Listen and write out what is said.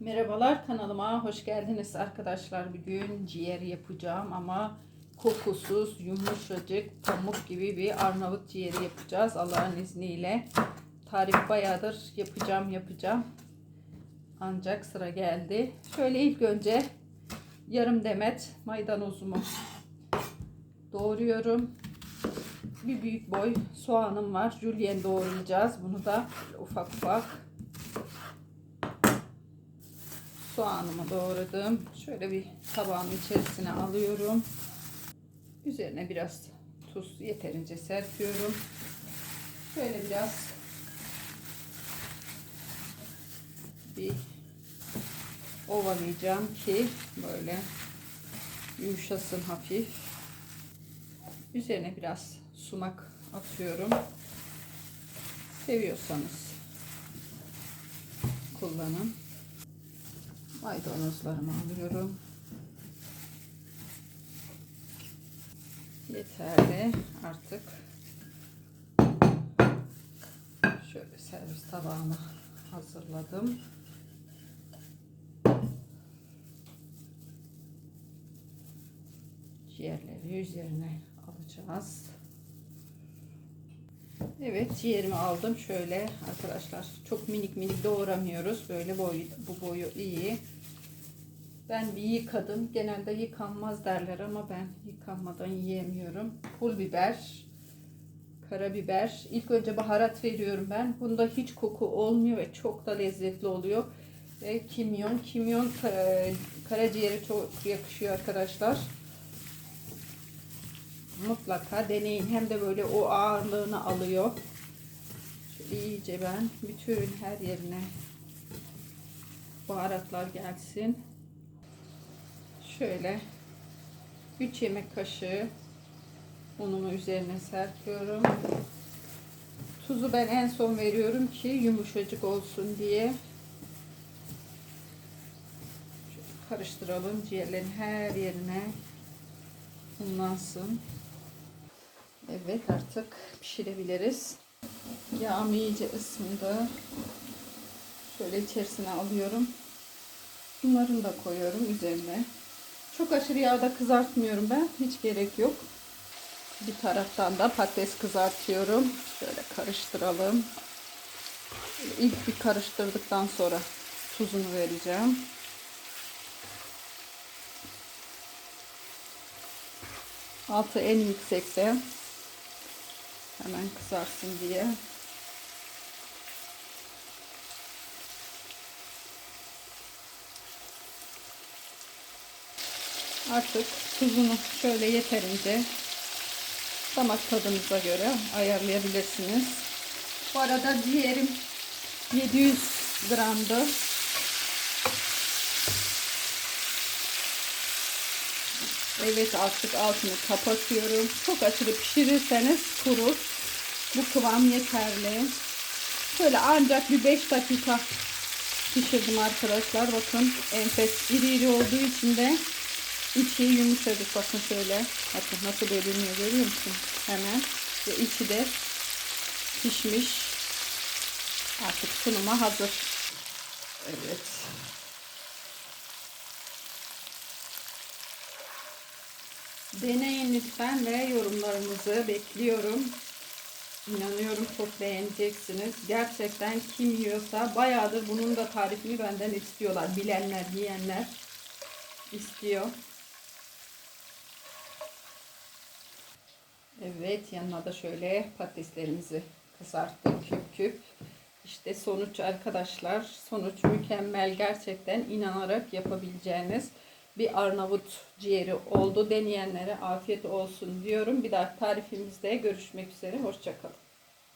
Merhabalar kanalıma hoş geldiniz arkadaşlar. Bugün ciğer yapacağım ama kokusuz, yumuşacık, pamuk gibi bir Arnavut ciğeri yapacağız Allah'ın izniyle. Tarif bayağıdır yapacağım yapacağım. Ancak sıra geldi. Şöyle ilk önce yarım demet maydanozumu doğruyorum. Bir büyük boy soğanım var. Julienne doğrayacağız. Bunu da ufak ufak soğanımı doğradım. Şöyle bir tabağın içerisine alıyorum. Üzerine biraz tuz yeterince serpiyorum. Şöyle biraz bir ovalayacağım ki böyle yumuşasın hafif. Üzerine biraz sumak atıyorum. Seviyorsanız kullanın. Maydanozlarımı alıyorum. Yeterli artık. Şöyle servis tabağını hazırladım. Ciğerleri üzerine alacağız. Evet ciğerimi aldım. Şöyle arkadaşlar çok minik minik doğramıyoruz. Böyle boyu, bu boyu iyi. Ben bir yıkadım. Genelde yıkanmaz derler ama ben yıkanmadan yiyemiyorum. Pul biber, karabiber. İlk önce baharat veriyorum ben. Bunda hiç koku olmuyor ve çok da lezzetli oluyor. Ve kimyon. Kimyon kara, karaciğere çok yakışıyor arkadaşlar. Mutlaka deneyin. Hem de böyle o ağırlığını alıyor. Şöyle iyice ben bütün her yerine baharatlar gelsin. Şöyle 3 yemek kaşığı unumu üzerine serpiyorum. Tuzu ben en son veriyorum ki yumuşacık olsun diye. Şöyle karıştıralım ciğerlerin her yerine unlansın. Evet artık pişirebiliriz. Yağım iyice ısındı. Şöyle içerisine alıyorum. Bunların da koyuyorum üzerine. Çok aşırı yağda kızartmıyorum ben. Hiç gerek yok. Bir taraftan da patates kızartıyorum. Şöyle karıştıralım. İlk bir karıştırdıktan sonra tuzunu vereceğim. Altı en yüksekte. Hemen kızarsın diye. Artık tuzunu şöyle yeterince damak tadınıza göre ayarlayabilirsiniz. Bu arada ciğerim 700 gramdı. Evet artık altını kapatıyorum. Çok aşırı pişirirseniz kurur. Bu kıvam yeterli. Şöyle ancak bir 5 dakika pişirdim arkadaşlar. Bakın enfes iri iri olduğu için de içi yumuşacık. Bakın şöyle. Bakın nasıl bölünüyor görüyor musun? Hemen. Ve içi de pişmiş. Artık sunuma hazır. Evet. Deneyin lütfen ve yorumlarınızı bekliyorum. İnanıyorum çok beğeneceksiniz. Gerçekten kim yiyorsa bayağıdır bunun da tarifini benden istiyorlar. Bilenler, yiyenler istiyor. Evet yanına da şöyle patateslerimizi kızarttık küp küp. İşte sonuç arkadaşlar. Sonuç mükemmel. Gerçekten inanarak yapabileceğiniz bir Arnavut ciğeri oldu. Deneyenlere afiyet olsun diyorum. Bir dahaki tarifimizde görüşmek üzere. Hoşçakalın.